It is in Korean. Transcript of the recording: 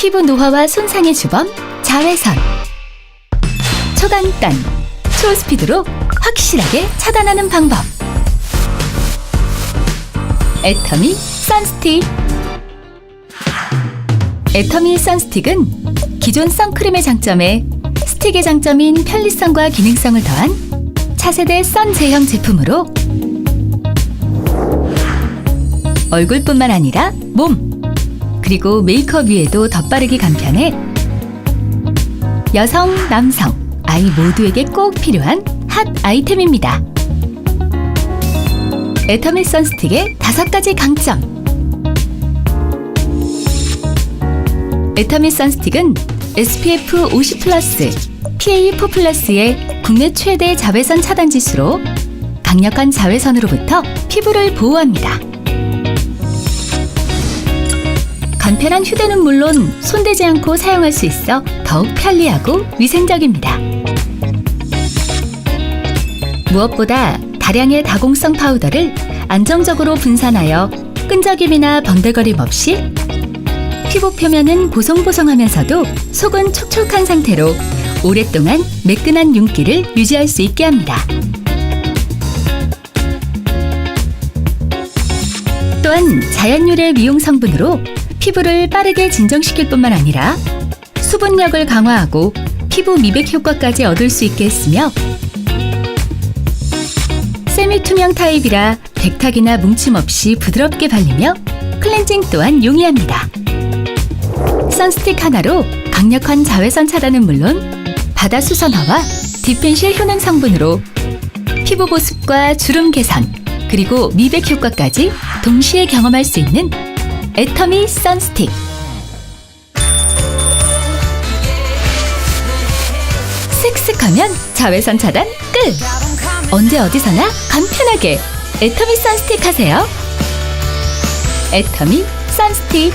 피부 노화와 손상의 주범 자외선. 초간단. 초스피드로 확실하게 차단하는 방법. 애터미 선스틱. 애터미 선스틱은 기존 선크림의 장점에 스틱의 장점인 편리성과 기능성을 더한 차세대 선 제형 제품으로 얼굴뿐만 아니라 몸 그리고 메이크업 위에도 덧바르기 간편해 여성, 남성, 아이 모두에게 꼭 필요한 핫 아이템입니다. 에터밀 선스틱의 다섯 가지 강점. 에터밀 선스틱은 SPF 50 플러스, PA 4 플러스의 국내 최대 자외선 차단 지수로 강력한 자외선으로부터 피부를 보호합니다. 간편한 휴대는 물론 손대지 않고 사용할 수 있어 더욱 편리하고 위생적입니다. 무엇보다 다량의 다공성 파우더를 안정적으로 분산하여 끈적임이나 번들거림 없이 피부 표면은 보송보송하면서도 속은 촉촉한 상태로 오랫동안 매끈한 윤기를 유지할 수 있게 합니다. 또한 자연유래 미용 성분으로 피부를 빠르게 진정시킬 뿐만 아니라 수분력을 강화하고 피부 미백 효과까지 얻을 수 있게 했으며 세미 투명 타입이라 백탁이나 뭉침 없이 부드럽게 발리며 클렌징 또한 용이합니다. 선스틱 하나로 강력한 자외선 차단은 물론 바다 수선화와 디펜실 효능 성분으로 피부 보습과 주름 개선 그리고 미백 효과까지 동시에 경험할 수 있는 애터미 선스틱. 쓱쓱하면 자외선 차단 끝! 언제 어디서나 간편하게 애터미 선스틱 하세요. 애터미 선스틱